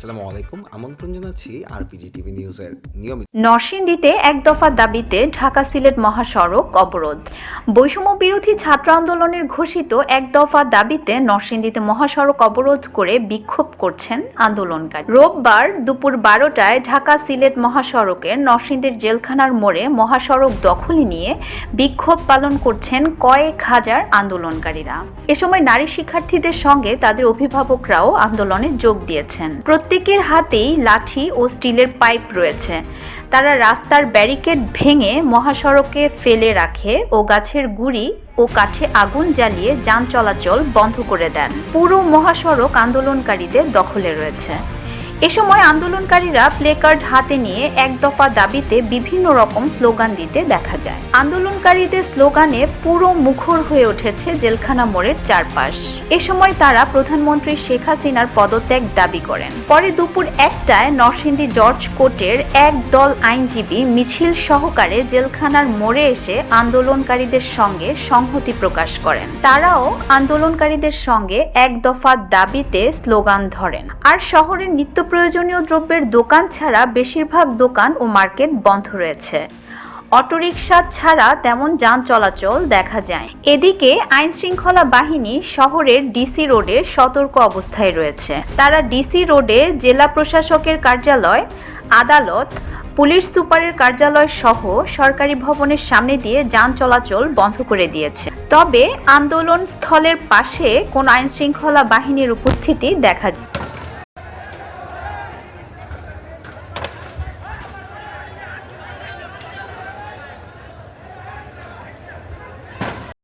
আসসালামু আলাইকুম। আমন্ত্রণ জানাচ্ছি আরপিডি টিভি নিউজের নিয়মিত নরসিংদীতে এক দফা দাবিতে ঢাকা সিলেট মহাসড়ক অবরোধ। বৈষম্য বিরোধী ছাত্র আন্দোলনের ঘোষিত এক দফা দাবিতে নরসিংদীতে মহাসড়ক অবরোধ করে বিক্ষোভ করছেন আন্দোলনকারী। রোববার দুপুর বারোটায় ঢাকা সিলেট মহাসড়কের নরসিংদীর জেলখানার মোড়ে মহাসড়ক দখল নিয়ে বিক্ষোভ পালন করছেন কয়েক হাজার আন্দোলনকারীরা। এ সময় নারী শিক্ষার্থীদের সঙ্গে তাদের অভিভাবকরাও আন্দোলনে যোগ দিয়েছেন। প্রত্যেকের হাতেই লাঠি ও স্টিলের পাইপ রয়েছে। তারা রাস্তার ব্যারিকেড ভেঙে মহাসড়কে ফেলে রাখে ও গাছের গুড়ি ও কাঠে আগুন জ্বালিয়ে যান চলাচল বন্ধ করে দেন। পুরো মহাসড়ক আন্দোলনকারীদের দখলে রয়েছে। এ সময় আন্দোলনকারীরা প্লেকার্ড হাতে নিয়ে এক দফা দাবিতে বিভিন্ন রকম স্লোগান দিতে দেখা যায়। আন্দোলনকারীদের স্লোগানে পুরো মুখর হয়ে উঠেছে জেলখানা মোড়ের চারপাশ। এ সময় তারা প্রধানমন্ত্রী শেখ হাসিনার পদত্যাগ দাবি করেন। পরে দুপুর একটায় নরসিংদী জর্জ কোর্টের এক দল আইনজীবী মিছিল সহকারে জেলখানার মোড়ে এসে আন্দোলনকারীদের সঙ্গে সংহতি প্রকাশ করেন। তারাও আন্দোলনকারীদের সঙ্গে এক দফা দাবিতে স্লোগান ধরেন। আর শহরের নিত্য প্রয়োজনীয় দ্রব্যের দোকান ছাড়া বেশিরভাগ দোকান ও মার্কেট বন্ধ রয়েছে। অটোরিকশা ছাড়া তেমন যান চলাচল দেখা যায়। এদিকে আইন শৃঙ্খলা বাহিনী শহরের ডিসি রোডে সতর্ক অবস্থায় রয়েছে। তারা ডিসি রোডে জেলা প্রশাসকের কার্যালয়, আদালত, পুলিশ সুপারের কার্যালয় সহ সরকারি ভবনের সামনে দিয়ে যান চলাচল বন্ধ করে দিয়েছে। তবে আন্দোলন স্থলের পাশে কোন আইন শৃঙ্খলা বাহিনীর উপস্থিতি দেখা যায়।